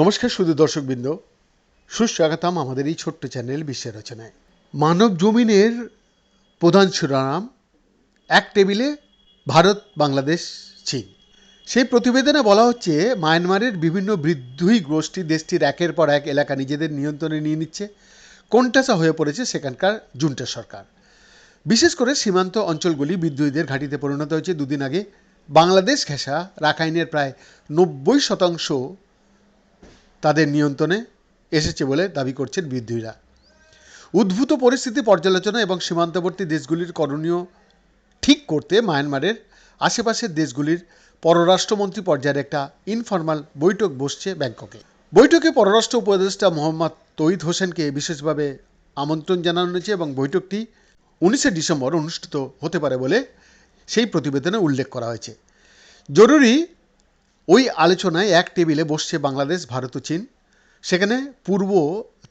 নমস্কার শুধু দর্শকবৃন্দ। সুস্বাগতম আমাদের এই ছোট্ট চ্যানেল বিশ্বের রচনায়। মানব জমিনের প্রধান শিরোনাম, এক টেবিলে ভারত, বাংলাদেশ, চীন। সেই প্রতিবেদনে বলা হচ্ছে, মায়ানমারের বিভিন্ন বিদ্রোহী গোষ্ঠী দেশটির একের পর এক এলাকা নিজেদের নিয়ন্ত্রণে নিয়ে নিচ্ছে। কোনটাসা হয়ে পড়েছে সেখানকার জুন্টা সরকার। বিশেষ করে সীমান্ত অঞ্চলগুলি বিদ্রোহীদের ঘাঁটিতে পরিণত হয়েছে। দুদিন আগে বাংলাদেশ ঘেঁষা রাখাইনের প্রায় নব্বই শতাংশ তাদের নিয়ন্ত্রণে এসেছে বলে দাবি করছেন বিদ্রোহীরা। উদ্ভূত পরিস্থিতি পর্যালোচনা এবং সীমান্তবর্তী দেশগুলির করণীয় ঠিক করতে মায়ানমারের আশেপাশের দেশগুলির পররাষ্ট্রমন্ত্রী পর্যায়ের একটা ইনফরমাল বৈঠক বসছে ব্যাংককে। বৈঠকে পররাষ্ট্র উপদেষ্টা মোহাম্মদ তৈদ হোসেনকে বিশেষভাবে আমন্ত্রণ জানানো হয়েছে এবং বৈঠকটি উনিশে ডিসেম্বর অনুষ্ঠিত হতে পারে বলে সেই প্রতিবেদনে উল্লেখ করা হয়েছে। জরুরি ওই আলোচনায় এক টেবিলে বসছে বাংলাদেশ, ভারত ও চীন। সেখানে পূর্ব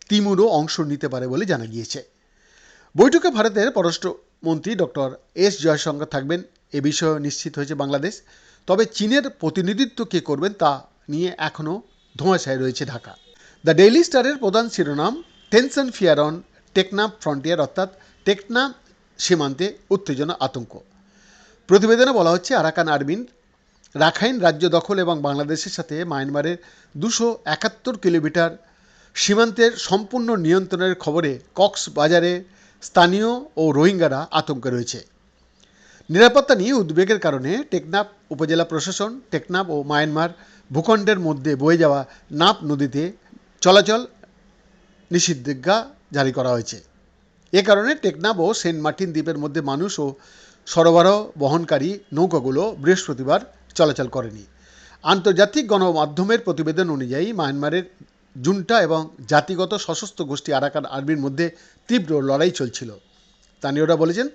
তিমুরও অংশ নিতে পারে বলে জানা গিয়েছে। বৈঠকে ভারতের পররাষ্ট্রমন্ত্রী ডক্টর এস জয়শঙ্কর থাকবেন। এ বিষয়ে নিশ্চিত হয়েছে বাংলাদেশ। তবে চীনের প্রতিনিধিত্ব কে করবেন তা নিয়ে এখনও ধোঁয়াশায় রয়েছে ঢাকা। দ্য ডেইলি স্টারের প্রধান শিরোনাম, tension, fear on Teknaf frontier অর্থাৎ টেকনাফ সীমান্তে উত্তেজনা, আতঙ্ক। প্রতিবেদনে বলা হচ্ছে, আরাকান আর্মিন রাখাইন রাজ্য দখল এবং বাংলাদেশের সাথে মায়ানমারের দুশো একাত্তর কিলোমিটার সীমান্তের সম্পূর্ণ নিয়ন্ত্রণের খবরে কক্সবাজারে স্থানীয় ও রোহিঙ্গারা আতঙ্কে রয়েছে। নিরাপত্তা নিয়ে উদ্বেগের কারণে টেকনাফ উপজেলা প্রশাসন, টেকনাফ ও মায়ানমার ভূখণ্ডের মধ্যে বয়ে যাওয়া নাপ নদীতে চলাচল নিষেধাজ্ঞা জারি করা হয়েছে। এ কারণে টেকনাফ ও সেন্ট মার্টিন দ্বীপের মধ্যে মানুষ ও সরবরাহ বহনকারী নৌকাগুলো বৃহস্পতিবার চলাচল করেনি। আন্তর্জাতিক গণমাধ্যমের প্রতিবেদন অনুযায়ী মায়ানমারের জুন্টা এবং জাতিগত সশস্ত্র গোষ্ঠী আরাকান আর্মির মধ্যে তীব্র লড়াই চলছিল। স্থানীয়রা বলেছেন,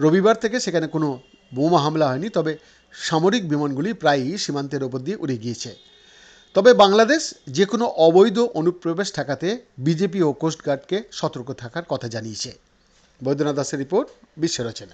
রবিবার থেকে সেখানে কোনো বোমা হামলা হয়নি, তবে সামরিক বিমানগুলি প্রায়ই সীমান্তের ওপর দিয়ে উড়ে গিয়েছে। তবে বাংলাদেশ যে কোনো অবৈধ অনুপ্রবেশ ঠেকাতে বিজেপি ও কোস্টগার্ডকে সতর্ক থাকার কথা জানিয়েছে। বৈদ্যনাথ দাসের রিপোর্ট, বিশ্ব রচনা।